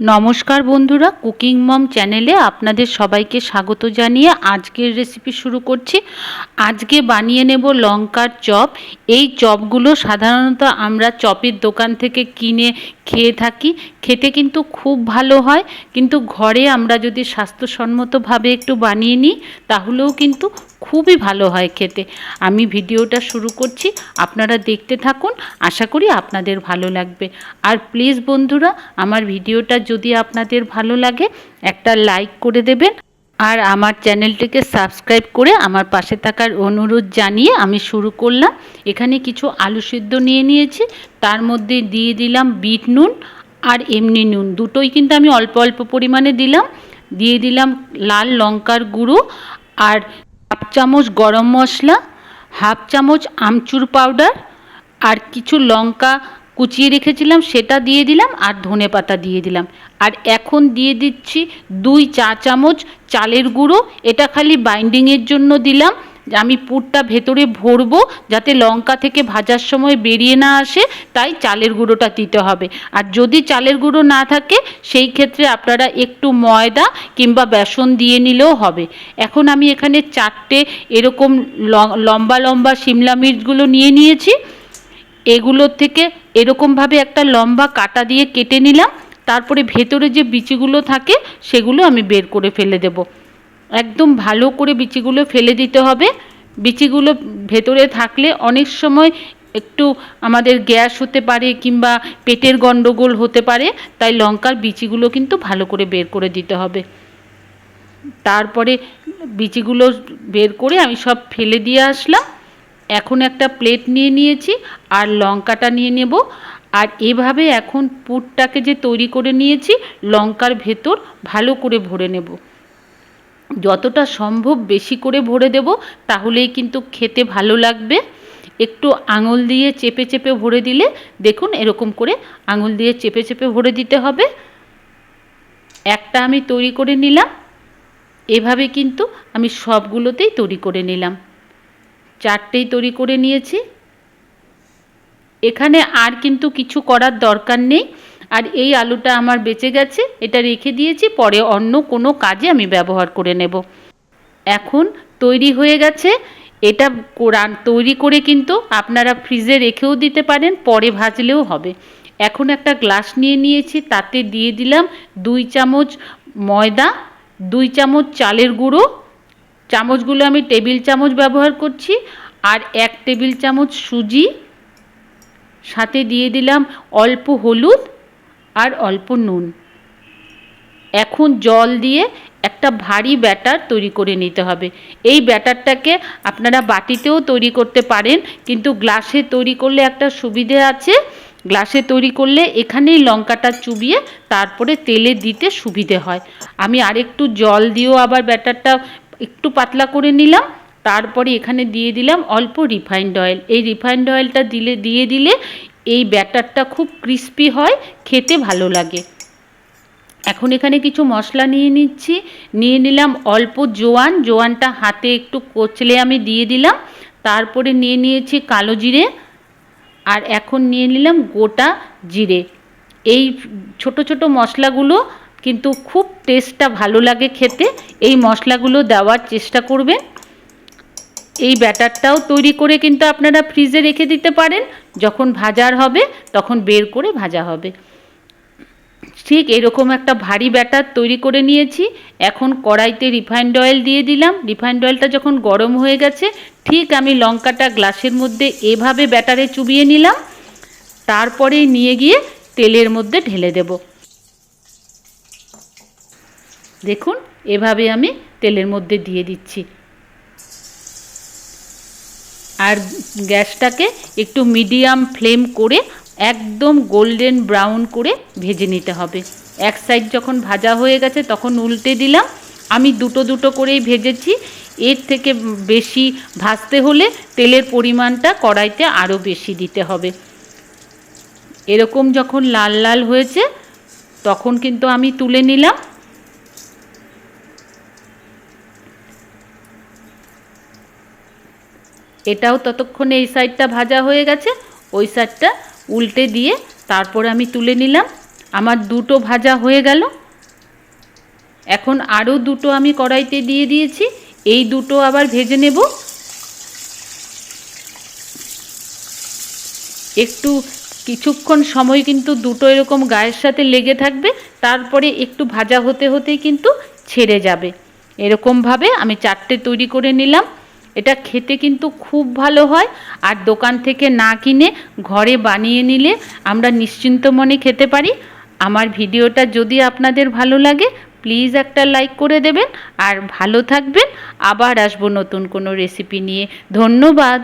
নমস্কার বন্ধুরা, কুকিং মম চ্যানেলে আপনাদের সবাইকে স্বাগত জানিয়ে আজকের রেসিপি শুরু করছি। আজকে বানিয়ে নেব লঙ্কার চপ। এই চপগুলো সাধারণত আমরা চপের দোকান থেকে কিনে খেয়ে থাকি। খেতে কিন্তু খুব ভালো হয়, কিন্তু ঘরে আমরা যদি স্বাস্থ্যসম্মতভাবে একটু বানিয়ে নিই, তাহলেও কিন্তু খুবই ভালো হয় খেতে। আমি ভিডিওটা শুরু করছি, আপনারা দেখতে থাকুন, আশা করি আপনাদের ভালো লাগবে। আর প্লিজ বন্ধুরা, আমার ভিডিওটা যদি আপনাদের ভালো লাগে, একটা লাইক করে দেবেন। আর আমার চ্যানেলটিকে সাবস্ক্রাইব করে আমার পাশে থাকার অনুরোধ জানিয়ে আমি শুরু করলাম। এখানে কিছু আলু সিদ্ধ নিয়ে নিয়েছি, তার মধ্যে দিয়ে দিলাম বিট নুন আর এমনি নুন। দুটোই কিন্তু আমি অল্প অল্প পরিমাণে দিলাম। দিয়ে দিলাম লাল লঙ্কার গুঁড়ো আর হাফ চামচ গরম মশলা, হাফ চামচ আমচুর পাউডার আর কিছু লঙ্কা কুচিয়ে রেখেছিলাম, সেটা দিয়ে দিলাম আর ধনে পাতা দিয়ে দিলাম। আর এখন দিয়ে দিচ্ছি দুই চা চামচ চালের গুঁড়ো, এটা খালি বাইন্ডিংয়ের জন্য দিলাম। আমি পুরটা ভেতরে ভরবো যাতে লঙ্কা থেকে ভাজার সময় বেরিয়ে না আসে, তাই চালের গুঁড়োটা দিতে হবে। আর যদি চালের গুঁড়ো না থাকে, সেই ক্ষেত্রে আপনারা একটু ময়দা কিংবা বেসন দিয়ে নিলেও হবে। এখন আমি এখানে চারটে এরকম লম্বা লম্বা শিমলা মির্চগুলো নিয়ে নিয়েছি। এগুলোর থেকে এরকমভাবে একটা লম্বা কাটা দিয়ে কেটে নিলাম। তারপরে ভেতরে যে বিচিগুলো থাকে, সেগুলো আমি বের করে ফেলে দেব। একদম ভালো করে বিচিগুলো ফেলে দিতে হবে। বিচিগুলো ভেতরে থাকলে অনেক সময় একটু আমাদের গ্যাস হতে পারে কিংবা পেটের গণ্ডগোল হতে পারে, তাই লঙ্কার বিচিগুলো কিন্তু ভালো করে বের করে দিতে হবে। তারপরে বিচিগুলো বের করে আমি সব ফেলে দিয়ে আসলাম। এখন একটা প্লেট নিয়ে নিয়েছি আর লঙ্কাটা নিয়ে নেব। আর এভাবে এখন পুরটাকে যে তৈরি করে নিয়েছি, লঙ্কার ভেতর ভালো করে ভরে নেব। যতটা সম্ভব বেশি করে ভরে দেব, তাহলেই কিন্তু খেতে ভালো লাগবে। একটু আঙুল দিয়ে চেপে চেপে ভরে দিলে, দেখুন এরকম করে আঙুল দিয়ে চেপে চেপে ভরে দিতে হবে। একটা আমি তৈরি করে নিলাম, এভাবে কিন্তু আমি সবগুলোতেই তৈরি করে নিলাম। চারটেই তৈরি করে নিয়েছি। এখানে আর কিন্তু কিছু করার দরকার নেই। আর এই আলুটা আমার বেঁচে গেছে, এটা রেখে দিয়েছি, পরে অন্য কোনো কাজে আমি ব্যবহার করে নেব। এখন তৈরি হয়ে গেছে, এটা তৈরি করে কিন্তু আপনারা ফ্রিজে রেখেও দিতে পারেন, পরে ভাজলেও হবে। এখন একটা গ্লাস নিয়ে নিয়েছি, তাতে দিয়ে দিলাম দুই চামচ ময়দা, দুই চামচ চালের গুঁড়ো, চামচগুলো আমি টেবিল চামচ ব্যবহার করছি, আর এক টেবিল চামচ সুজি, সাথে দিয়ে দিলাম অল্প হলুদ আর অল্প নুন। এখন জল দিয়ে একটা ভারী ব্যাটার তৈরি করে নিতে হবে। এই ব্যাটারটাকে আপনারা বাটিতেও তৈরি করতে পারেন, কিন্তু গ্লাসে তৈরি করলে একটা সুবিধে আছে। গ্লাসে তৈরি করলে এখানেই লঙ্কাটা চুবিয়ে তারপরে তেলে দিতে সুবিধে হয়। আমি আরেকটু জল দিয়েও আবার ব্যাটারটা একটু পাতলা করে নিলাম। তারপরে এখানে দিয়ে দিলাম অল্প রিফাইন্ড অয়েল। এই রিফাইন্ড অয়েলটা দিলে, দিয়ে দিলে এই ব্যাটারটা খুব ক্রিস্পি হয়, খেতে ভালো লাগে। এখন এখানে কিছু মশলা নিয়ে নিচ্ছি। নিয়ে নিলাম অল্প জোয়ান, জোয়ানটা হাতে একটু কচলে আমি দিয়ে দিলাম। তারপরে নিয়ে নিয়েছি কালো জিরে আর এখন নিয়ে নিলাম গোটা জিরে। এই ছোট ছোট মশলাগুলো কিন্তু খুব টেস্টটা ভালো লাগে খেতে। এই মশলাগুলো দেওয়ার চেষ্টা করবেন। এই ব্যাটারটাও তৈরি করে কিন্তু আপনারা ফ্রিজে রেখে দিতে পারেন। যখন ভাজার হবে, তখন বের করে ভাজা হবে। ঠিক এরকম একটা ভারী ব্যাটার তৈরি করে নিয়েছি। এখন কড়াইতে রিফাইন্ড অয়েল দিয়ে দিলাম। রিফাইন্ড অয়েলটা যখন গরম হয়ে গেছে, ঠিক আমি লঙ্কাটা গ্লাসের মধ্যে এভাবে ব্যাটারে চুবিয়ে নিলাম। তারপরে নিয়ে গিয়ে তেলের মধ্যে ঢেলে দেব। দেখুন, এভাবে আমি তেলের মধ্যে দিয়ে দিচ্ছি। আর গ্যাসটাকে একটু মিডিয়াম ফ্লেম করে একদম গোল্ডেন ব্রাউন করে ভেজে নিতে হবে। এক সাইড যখন ভাজা হয়ে গেছে তখন উল্টে দিলাম। আমি দুটো দুটো করেই ভেজেছি। এর থেকে বেশি ভাজতে হলে তেলের পরিমাণটা কড়াইতে আরও বেশি দিতে হবে। এরকম যখন লাল লাল হয়েছে তখন কিন্তু আমি তুলে নিলাম। এটাও ততক্ষণে এই সাইডটা ভাজা হয়ে গেছে। ওই সাইডটা উল্টে দিয়ে তারপর আমি তুলে নিলাম। আমার দুটো ভাজা হয়ে গেল। এখন আরও দুটো আমি কড়াইতে দিয়ে দিয়েছি। এই দুটো আবার ভেজে নেব। একটু কিছুক্ষণ সময় কিন্তু দুটো এরকম গায়ের সাথে লেগে থাকবে। তারপরে একটু ভাজা হতে হতেই কিন্তু ছেড়ে যাবে। এরকমভাবে আমি চারটে তৈরি করে নিলাম। এটা খেতে কিন্তু খুব ভালো হয়। আর দোকান থেকে না কিনে ঘরে বানিয়ে নিলে আমরা নিশ্চিন্ত মনে খেতে পারি। আমার ভিডিওটা যদি আপনাদের ভালো লাগে প্লিজ একটা লাইক করে দেবেন। আর ভালো থাকবেন। আবার আসব নতুন কোনো রেসিপি নিয়ে। ধন্যবাদ।